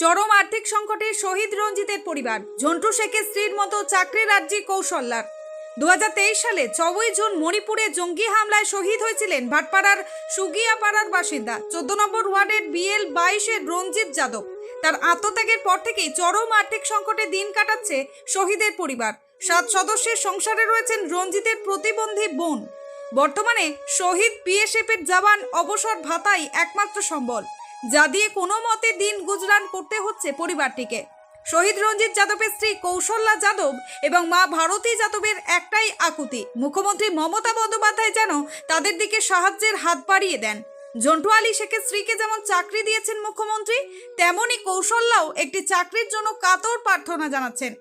চরম আর্থিক সংকটে শহীদ রঞ্জিতের পরিবার। ঝন্টু শেখের স্ত্রীর মতো চাকরি রাজ্যে কৌশল্যার। দু হাজার তেইশ সালে চৌই জুন মণিপুরে জঙ্গি হামলায় শহীদ হয়েছিলেন ভাটপাড়ার সুগিয়াপাড়ার বাসিন্দা। চোদ্দ নম্বর ওয়ার্ডের বিএল বাইশের রঞ্জিত যাদব। তার আত্মত্যাগের পর থেকেই চরম আর্থিক সংকটে দিন কাটাচ্ছে শহীদের পরিবার। সাত সদস্যের সংসারে রয়েছেন রঞ্জিতের প্রতিবন্ধী বোন। বর্তমানে শহীদ বিএসএফের জওয়ান অবসর ভাতাই একমাত্র সম্বল। যা দিয়ে কোনো মতে দিন গুজরান করতে হচ্ছে পরিবারটিকে। শহীদ রঞ্জিত যাদবের স্ত্রী কৌশল্যা যাদব এবং মা ভারতী যাদবের একটাই আকুতি, মুখ্যমন্ত্রী মমতা বন্দ্যোপাধ্যায় যেন তাদের দিকে সাহায্যের হাত বাড়িয়ে দেন। জন্টু আলী শেখের স্ত্রীকে যেমন চাকরি দিয়েছেন মুখ্যমন্ত্রী, তেমনি কৌশল্যাও একটি চাকরির জন্য কাতর প্রার্থনা জানাচ্ছেন।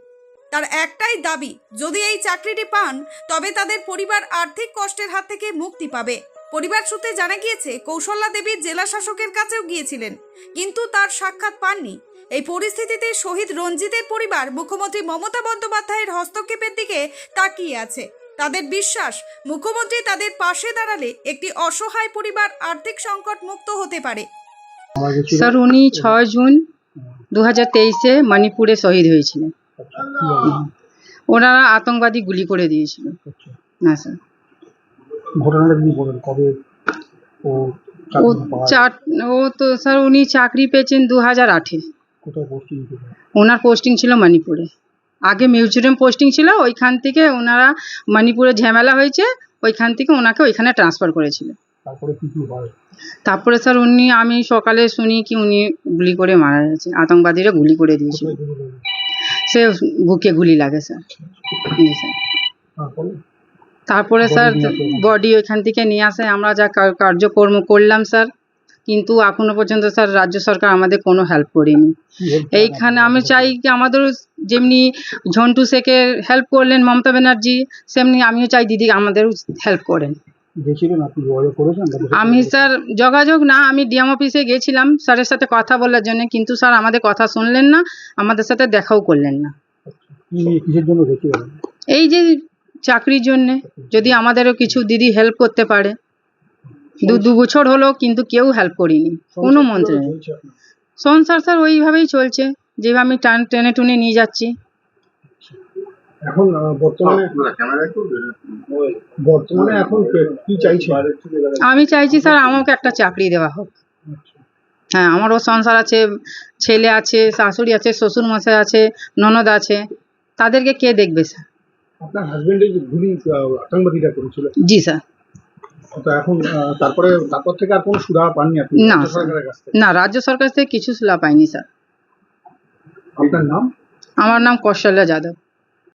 তার একটাই দাবি, যদি এই চাকরিটি পান, তবে তাদের পরিবার আর্থিক কষ্টের হাত থেকে মুক্তি পাবে। পরিবার সূত্রে জানা গিয়েছে কৌশল্যা দেবী জেলা শাসকের কাছেও গিয়েছিলেন কিন্তু তার সাক্ষাৎ পাননি। এই পরিস্থিতিতে শহীদ রঞ্জিতের পরিবার মুখ্যমন্ত্রী মমতা বন্দ্যোপাধ্যায়ের হস্তক্ষেপের দিকে তাকিয়ে আছে। তাদের বিশ্বাস মুখ্যমন্ত্রী তাদের পাশে দাঁড়ালে একটি অসহায় পরিবার আর্থিক সংকট মুক্ত হতে পারে। স্যার উনি ছয় জুন দু হাজার তেইশে মণিপুরে শহীদ হয়েছিলেন। ওনারা আতঙ্কবাদী গুলি করে দিয়েছিল। হ্যাঁ স্যার। ঘটনাটা কি বলেন? কবে ও ও চার ও তো স্যার উনি চাকরি পেয়েছেন দু হাজার আটে কোথায় পোস্টিং ছিল? ওনার পোস্টিং ছিল মণিপুরে। আগে মিউজিয়াম পোস্টিং ছিল ওইখান থেকে ওনারা মণিপুরে ঝামেলা হয়েছে ওইখান থেকে ওনাকে ওইখানে ট্রান্সফার করেছিল। তারপরে কি কি হয়? তারপরে স্যার উনি আমি সকালে শুনি কি উনি গুলি করে মারা গেছে আতঙ্কবাদীরা গুলি করে দিয়েছিল? সে বুকে গুলি লাগে স্যার। জি স্যার। তারপরে স্যার? বডি ওইখান থেকে নিয়ে আসে। আমরা যা কার্যকর্ম করলাম স্যার কিন্তু এখনও পর্যন্ত স্যার রাজ্য সরকার আমাদের কোনো হেল্প করেনি। এইখানে আমি চাই কি আমাদের যেমনি ঝন্টু শেখের হেল্প করলেন মমতা ব্যানার্জি সেমনি আমিও চাই দিদি আমাদেরও হেল্প করেন? আমি স্যার যোগাযোগ না আমি ডিএম অফিসে গেছিলাম স্যারের সাথে কথা বলার জন্য কিন্তু স্যার আমাদের কথা শুনলেন না আমাদের সাথে দেখাও করলেন না। গেছিলেন? এই যে চাকরির জন্যে যদি আমাদেরও কিছু দিদি হেল্প করতে পারে। দু দু বছর হলো কিন্তু কেউ হেল্প করিনি কোনো মন্ত্রী নেই। সংসার স্যার ওইভাবেই চলছে যেভাবে আমি টান টেনে টুনে নিয়ে যাচ্ছি। এখন বর্তমানে বর্তমানে এখন কি চাইছে? আমি চাইছি স্যার আমাকে একটা চাকরি দেওয়া হোক। হ্যাঁ আমারও সংসার আছে ছেলে আছে শাশুড়ি আছে শ্বশুর মশাই আছে ননদ আছে। তাদেরকে কে দেখবে স্যার? আপনার হাজবেন্ডের যে গুলি আতঙ্কবাদীরা করেছিল? জি স্যার। তো এখন তারপরে তারপর থেকে আর কোনো সুরাহা পাননি আপনি? না, সরকারের কাছ থেকে? না রাজ্য সরকার থেকে কিছু পাইনি স্যার। আপনার নাম? আমার নাম কৌশল্যা যাদব।